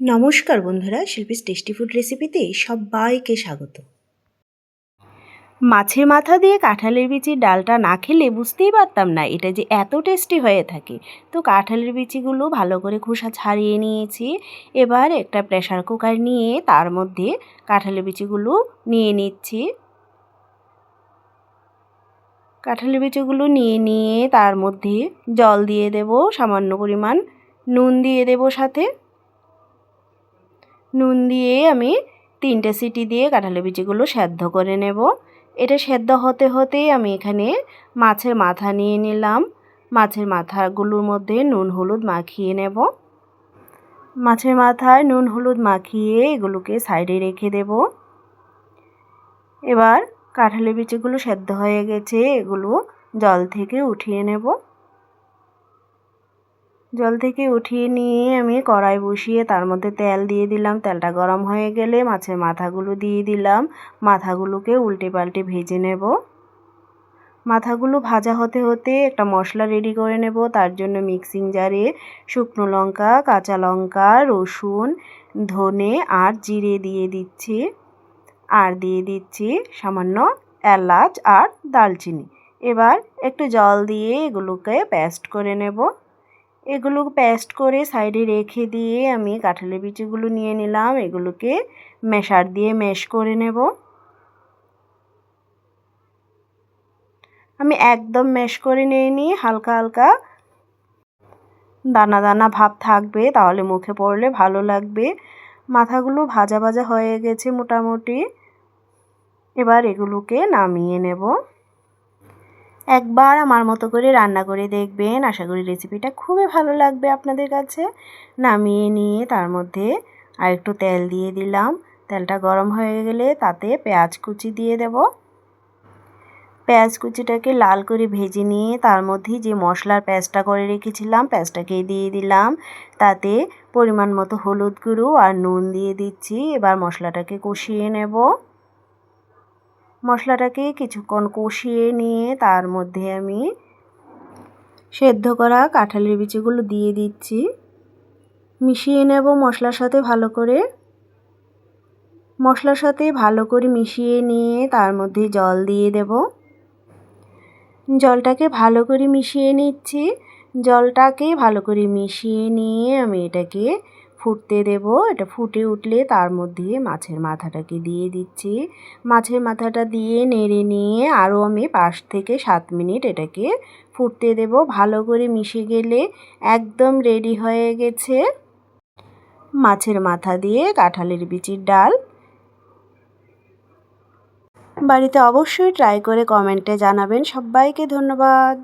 নমস্কার বন্ধুরা, Shilpi's tasty food রেসিপিতে সবাইকে স্বাগত। মাছের মাথা দিয়ে কাঁঠালের বিচির ডালটা না খেলে বুঝতেই পারতাম না, এটা যে এত টেস্টি হয়ে থাকে। তো কাঁঠালের বিচিগুলো ভালো করে খোসা ছাড়িয়ে নিয়েছি, এবার একটা প্রেশার কুকার নিয়ে তার মধ্যে কাঁঠালের বিচিগুলো নিয়ে নিচ্ছি। কাঁঠালের বিচিগুলো নিয়ে নিয়ে তার মধ্যে জল দিয়ে দেব, সামান্য পরিমাণ নুন দিয়ে দেব সাথে। নুন দিয়ে আমি তিনটে সিটি দিয়ে কাঁঠালের বিচিগুলো সেদ্ধ করে নেব। এটা সেদ্ধ হতে হতেই আমি এখানে মাছের মাথা নিয়ে নিলাম। মাছের মাথাগুলোর মধ্যে নুন, হলুদ মাখিয়ে নেব। মাছের মাথায় নুন, হলুদ মাখিয়ে এগুলোকে সাইডে রেখে দেব। এবার কাঁঠালের বিচিগুলো সেদ্ধ হয়ে গেছে, এগুলো জল থেকে উঠিয়ে নেব। জল থেকে উঠিয়ে নিয়ে আমি কড়াই বসিয়ে তার মধ্যে তেল দিয়ে দিলাম। তেলটা গরম হয়ে গেলে মাছের মাথাগুলো দিয়ে দিলাম। মাথাগুলোকে উল্টে পাল্টে ভেজে নেব। মাথাগুলো ভাজা হতে হতে একটা মশলা রেডি করে নেব। তার জন্য মিক্সিং জারে শুকনো লঙ্কা, কাঁচা লঙ্কা, রসুন, ধনে আর জিরে দিয়ে দিচ্ছি। আর দিয়ে দিচ্ছি সামান্য এলাচ আর দালচিনি এবার একটু জল দিয়ে এগুলোকে পেস্ট করে নেব। এগুলো পেস্ট করে সাইডে রেখে দিয়ে আমি কাঁঠালের বিচিগুলো নিয়ে নিলাম। এগুলোকে মেশার দিয়ে মেশ করে নেব। আমি একদম মেশ করে নিয়ে নিই হালকা হালকা দানা দানা ভাব থাকবে, তাহলে মুখে পড়লে ভালো লাগবে। মাথাগুলো ভাজা ভাজা হয়ে গেছে মোটামুটি। এবার এগুলোকে নামিয়ে নেব। একবার আমার মতো করে রান্না করে দেখবেন। আশা করি রেসিপিটা খুবই ভালো লাগবে আপনাদের কাছে। নামিয়ে নিয়ে তার মধ্যে আর একটু তেল দিয়ে দিলাম। তেলটা গরম হয়ে গেলে তাতে পেঁয়াজ কুচি দিয়ে দেব। পেঁয়াজ কুচিটাকে লাল করে ভেজে নিয়ে তার মধ্যে যে মশলার পেঁয়াজটা করে রেখেছিলাম পেঁয়াজটাকে দিয়ে দিলাম। তাতে পরিমাণ মতো হলুদ গুঁড়ো আর নুন দিয়ে দিচ্ছি। এবার মশলাটাকে কষিয়ে নেব। মশলাটাকে কিছুক্ষণ কষিয়ে নিয়ে তার মধ্যে আমি সেদ্ধ করা কাঁঠালের বিচিগুলো দিয়ে দিচ্ছি। মিশিয়ে নেব মশলার সাথে ভালো করে। মশলার সাথে ভালো করে মিশিয়ে নিয়ে তার মধ্যে জল দিয়ে দেব। জলটাকে ভালো করে মিশিয়ে নিচ্ছি। জলটাকে ভালো করে মিশিয়ে নিয়ে আমি এটাকে ফুটতে দেব। এটা ফুটে উঠলে তার মধ্যে মাছের মাথাটাকে দিয়ে দিচ্ছি। মাছের মাথাটা দিয়ে নেড়ে নিয়ে আরও আমি পাঁচ থেকে সাত মিনিট এটাকে ফুটতে দেব। ভালো করে মিশে গেলে একদম রেডি হয়ে গেছে। মাছের মাথা দিয়ে কাঁঠালের বিচির ডাল। বাড়িতে অবশ্যই ট্রাই করে কমেন্টে জানাবেন। সবাইকে ধন্যবাদ।